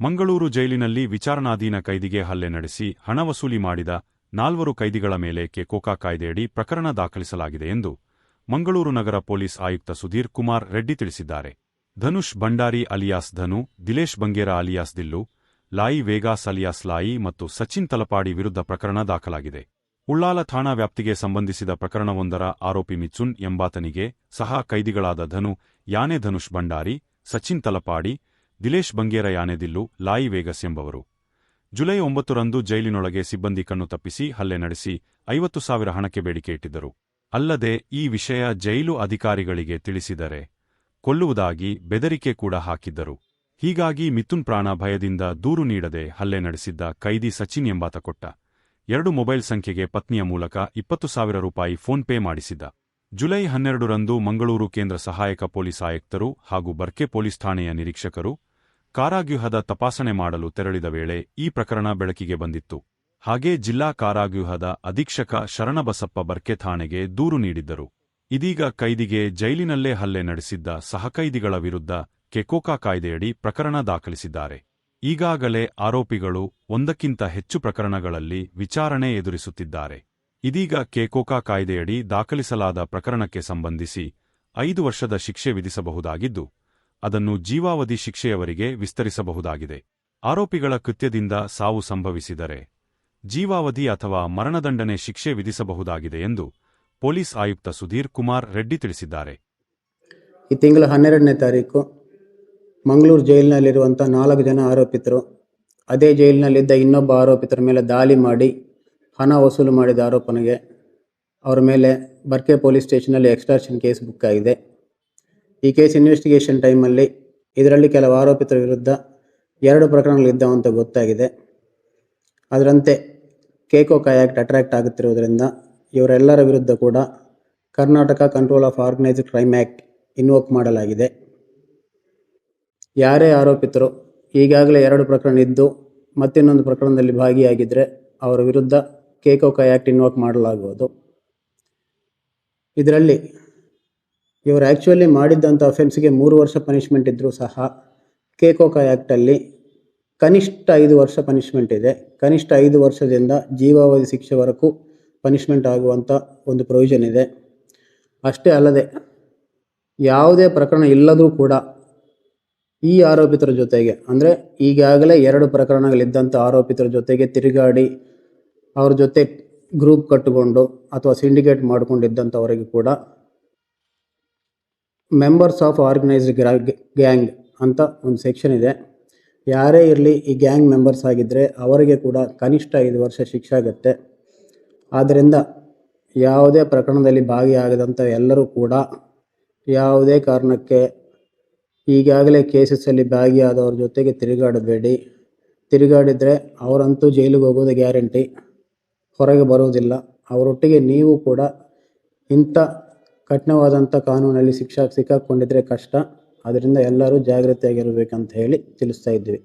ಮಂಗಳೂರು ಜೈಲಿನಲ್ಲಿ ವಿಚಾರಣಾಧೀನ ಕೈದಿಗೆ ಹಲ್ಲೆ ನಡೆಸಿ ಹಣ ವಸೂಲಿ ಮಾಡಿದ ನಾಲ್ವರು ಕೈದಿಗಳ ಮೇಲೆ ಕೆಕೋಕಾ ಕಾಯ್ದೆಯಡಿ ಪ್ರಕರಣ ದಾಖಲಿಸಲಾಗಿದೆ ಎಂದು ಮಂಗಳೂರು ನಗರ ಪೊಲೀಸ್ ಆಯುಕ್ತ ಸುಧೀರ್ ಕುಮಾರ್ ರೆಡ್ಡಿ ತಿಳಿಸಿದ್ದಾರೆ. Dhanush Bhandari alias Dhanu, Dilesh Bangera alias Dillu, Lai Vegas alias Lai ಮತ್ತು ಸಚಿನ್ ತಲಪಾಡಿ ವಿರುದ್ಧ ಪ್ರಕರಣ ದಾಖಲಾಗಿದೆ. ಉಳ್ಳಾಲ ಠಾಣಾ ವ್ಯಾಪ್ತಿಗೆ ಸಂಬಂಧಿಸಿದ ಪ್ರಕರಣವೊಂದರ ಆರೋಪಿ ಮಿಚುನ್ ಎಂಬಾತನಿಗೆ ಸಹ ಕೈದಿಗಳಾದ ಧನು, ಯಾನೆ ಧನುಷ್ ಭಂಡಾರಿ, ಸಚಿನ್ ತಲಪಾಡಿ ದಿಲೇಶ್ ಬಂಗೇರ ಯಾನೆದಿಲ್ಲು ಲಾಯಿ ವೇಗಸ್ ಎಂಬವರು. ಜುಲೈ ಒಂಬತ್ತರಂದು ಜೈಲಿನೊಳಗೆ ಸಿಬ್ಬಂದಿ ಕಣ್ಣು ತಪ್ಪಿಸಿ ಹಲ್ಲೆ ನಡೆಸಿ ಐವತ್ತು ಸಾವಿರ ಹಣಕ್ಕೆ ಬೇಡಿಕೆ ಇಟ್ಟಿದ್ದರು. ಅಲ್ಲದೆ ಈ ವಿಷಯ ಜೈಲು ಅಧಿಕಾರಿಗಳಿಗೆ ತಿಳಿಸಿದರೆ ಕೊಲ್ಲುವುದಾಗಿ ಬೆದರಿಕೆ ಕೂಡ ಹಾಕಿದ್ದರು. ಹೀಗಾಗಿ ಮಿಥುನ್ ಪ್ರಾಣ ಭಯದಿಂದ ದೂರು ನೀಡದೆ ಹಲ್ಲೆ ನಡೆಸಿದ್ದ ಕೈದಿ ಸಚಿನ್ ಎಂಬಾತ ಕೊಟ್ಟ. ಎರಡು ಮೊಬೈಲ್ ಸಂಖ್ಯೆಗೆ ಪತ್ನಿಯ ಮೂಲಕ ಇಪ್ಪತ್ತು ಸಾವಿರ ರೂಪಾಯಿ ಫೋನ್ ಪೇ ಮಾಡಿಸಿದ್ದ. ಜುಲೈ ಹನ್ನೆರಡರಂದು ಮಂಗಳೂರು ಕೇಂದ್ರ ಸಹಾಯಕ ಪೊಲೀಸ್ ಆಯುಕ್ತರು ಹಾಗೂ ಬರ್ಕೆ ಪೊಲೀಸ್ ಠಾಣೆಯ ನಿರೀಕ್ಷಕರು ಕಾರಾಗೃಹದ ತಪಾಸಣೆ ಮಾಡಲು ತೆರಳಿದ ವೇಳೆ ಈ ಪ್ರಕರಣ ಬೆಳಕಿಗೆ ಬಂದಿತ್ತು. ಹಾಗೇ ಜಿಲ್ಲಾ ಕಾರಾಗ್ಯೂಹದ ಅಧೀಕ್ಷಕ ಶರಣಬಸಪ್ಪ ಬರ್ಕೆ ಠಾಣೆಗೆ ದೂರು ನೀಡಿದ್ದರು. ಇದೀಗ ಕೈದಿಗೆ ಜೈಲಿನಲ್ಲೇ ಹಲ್ಲೆ ನಡೆಸಿದ್ದ ಸಹಕೈದಿಗಳ ವಿರುದ್ಧ ಕೆಕೋಕಾ ಕಾಯ್ದೆಯಡಿ ಪ್ರಕರಣ ದಾಖಲಿಸಿದ್ದಾರೆ. ಈಗಾಗಲೇ ಆರೋಪಿಗಳು ಒಂದಕ್ಕಿಂತ ಹೆಚ್ಚು ಪ್ರಕರಣಗಳಲ್ಲಿ ವಿಚಾರಣೆ ಎದುರಿಸುತ್ತಿದ್ದಾರೆ. ಇದೀಗ ಕೆಕೋಕಾ ಕಾಯ್ದೆಯಡಿ ದಾಖಲಿಸಲಾದ ಪ್ರಕರಣಕ್ಕೆ ಸಂಬಂಧಿಸಿ ಐದು ವರ್ಷದ ಶಿಕ್ಷೆ ವಿಧಿಸಬಹುದಾಗಿದ್ದು ಅದನ್ನು ಜೀವಾವಧಿ ಶಿಕ್ಷೆಯವರಿಗೆ ವಿಸ್ತರಿಸಬಹುದಾಗಿದೆ. ಆರೋಪಿಗಳ ಕೃತ್ಯದಿಂದ ಸಾವು ಸಂಭವಿಸಿದರೆ ಜೀವಾವಧಿ ಅಥವಾ ಮರಣದಂಡನೆ ಶಿಕ್ಷೆ ವಿಧಿಸಬಹುದಾಗಿದೆ ಎಂದು ಪೊಲೀಸ್ ಆಯುಕ್ತ ಸುಧೀರ್ ಕುಮಾರ್ ರೆಡ್ಡಿ ತಿಳಿಸಿದ್ದಾರೆ. ಈ ತಿಂಗಳ ಹನ್ನೆರಡನೇ ತಾರೀಕು ಮಂಗಳೂರು ಜೈಲಿನಲ್ಲಿರುವಂಥ ನಾಲ್ಕು ಜನ ಆರೋಪಿತರು, ಅದೇ ಜೈಲಿನಲ್ಲಿದ್ದ ಇನ್ನೊಬ್ಬ ಆರೋಪಿತರ ಮೇಲೆ ದಾಳಿ ಮಾಡಿ, ಹಣ ವಸೂಲು ಮಾಡಿದ ಆರೋಪನಿಗೆ ಅವರ ಮೇಲೆ ಬರ್ಕೆ ಪೊಲೀಸ್ ಸ್ಟೇಷನಲ್ಲಿ ಎಕ್ಸ್ಟ್ರಾಕ್ಷನ್ ಕೇಸ್ ಬುಕ್ ಆಗಿದೆ. ಈ ಕೇಸ್ ಇನ್ವೆಸ್ಟಿಗೇಷನ್ ಟೈಮಲ್ಲಿ ಇದರಲ್ಲಿ ಕೆಲವು ಆರೋಪಿತರ ವಿರುದ್ಧ ಎರಡು ಪ್ರಕರಣಗಳಿದ್ದಾವೆ ಅಂತ ಗೊತ್ತಾಗಿದೆ. ಅದರಂತೆ ಕೇಕೋ ಆ್ಯಕ್ಟ್ ಅಟ್ರಾಕ್ಟ್ ಆಗುತ್ತಿರುವುದರಿಂದ ಇವರೆಲ್ಲರ ವಿರುದ್ಧ ಕೂಡ Karnataka control of organised crime act invoke ಮಾಡಲಾಗಿದೆ. ಯಾರೇ ಆರೋಪಿತರು ಈಗಾಗಲೇ ಎರಡು ಪ್ರಕರಣ ಇದ್ದು ಮತ್ತಿನ್ನೊಂದು ಪ್ರಕರಣದಲ್ಲಿ ಭಾಗಿಯಾಗಿದ್ದರೆ ಅವರ ವಿರುದ್ಧ ಕೇಕೋ ಆ್ಯಕ್ಟ್ ಇನ್ವೋಕ್ ಮಾಡಲಾಗುವುದು. ಇದರಲ್ಲಿ ಇವರು ಆ್ಯಕ್ಚುಲಿ ಮಾಡಿದ್ದಂಥ ಅಫೆನ್ಸ್ಗೆ ಮೂರು ವರ್ಷ ಪನಿಷ್ಮೆಂಟ್ ಇದ್ದರೂ ಸಹ ಕೇಕೋಕ ಆ್ಯಕ್ಟಲ್ಲಿ ಕನಿಷ್ಠ ಐದು ವರ್ಷ ಪನಿಷ್ಮೆಂಟ್ ಇದೆ. ಕನಿಷ್ಠ ಐದು ವರ್ಷದಿಂದ ಜೀವಾವಧಿ ಶಿಕ್ಷೆವರೆಗೂ ಪನಿಷ್ಮೆಂಟ್ ಆಗುವಂಥ ಒಂದು ಪ್ರೊವಿಷನ್ ಇದೆ. ಅಷ್ಟೇ ಅಲ್ಲದೆ ಯಾವುದೇ ಪ್ರಕರಣ ಇಲ್ಲದರೂ ಕೂಡ ಈ ಆರೋಪಿತರ ಜೊತೆಗೆ, ಅಂದರೆ ಈಗಾಗಲೇ ಎರಡು ಪ್ರಕರಣಗಳಿದ್ದಂಥ ಆರೋಪಿತರ ಜೊತೆಗೆ ತಿರುಗಾಡಿ ಅವ್ರ ಜೊತೆ ಗ್ರೂಪ್ ಕಟ್ಟಿಕೊಂಡು ಅಥವಾ ಸಿಂಡಿಕೇಟ್ ಮಾಡಿಕೊಂಡಿದ್ದಂಥವರಿಗೆ ಕೂಡ ಮೆಂಬರ್ಸ್ ಆಫ್ ಆರ್ಗನೈಸ್ಡ್ ಗ್ಯಾಂಗ್ ಅಂತ ಒಂದು ಸೆಕ್ಷನ್ ಇದೆ. ಯಾರೇ ಇರಲಿ ಈ ಗ್ಯಾಂಗ್ ಮೆಂಬರ್ಸ್ ಆಗಿದ್ದರೆ ಅವರಿಗೆ ಕೂಡ ಕನಿಷ್ಠ ಐದು ವರ್ಷ ಶಿಕ್ಷೆ ಆಗುತ್ತೆ. ಆದ್ದರಿಂದ ಯಾವುದೇ ಪ್ರಕರಣದಲ್ಲಿ ಭಾಗಿಯಾಗದಂಥ ಎಲ್ಲರೂ ಕೂಡ ಯಾವುದೇ ಕಾರಣಕ್ಕೆ ಈಗಾಗಲೇ ಕೇಸಸ್ಸಲ್ಲಿ ಭಾಗಿಯಾದವ್ರ ಜೊತೆಗೆ ತಿರುಗಾಡಬೇಡಿ. ತಿರುಗಾಡಿದರೆ ಅವರಂತೂ ಜೈಲಿಗೆ ಹೋಗೋದು ಗ್ಯಾರಂಟಿ. ಹೊರಗೆ ಬರೋದಿಲ್ಲ. ಅವರೊಟ್ಟಿಗೆ ನೀವು ಕೂಡ ಇಂಥ ಕಠಿಣವಾದಂಥ ಕಾನೂನಲ್ಲಿ ಶಿಕ್ಷೆ ಸಿಕ್ಕಾಕ್ಕೊಂಡಿದ್ರೆ ಕಷ್ಟ. ಅದರಿಂದ ಎಲ್ಲರೂ ಜಾಗ್ರತೆಯಾಗಿರಬೇಕಂತ ಹೇಳಿ ತಿಳಿಸ್ತಾ ಇದ್ವಿ.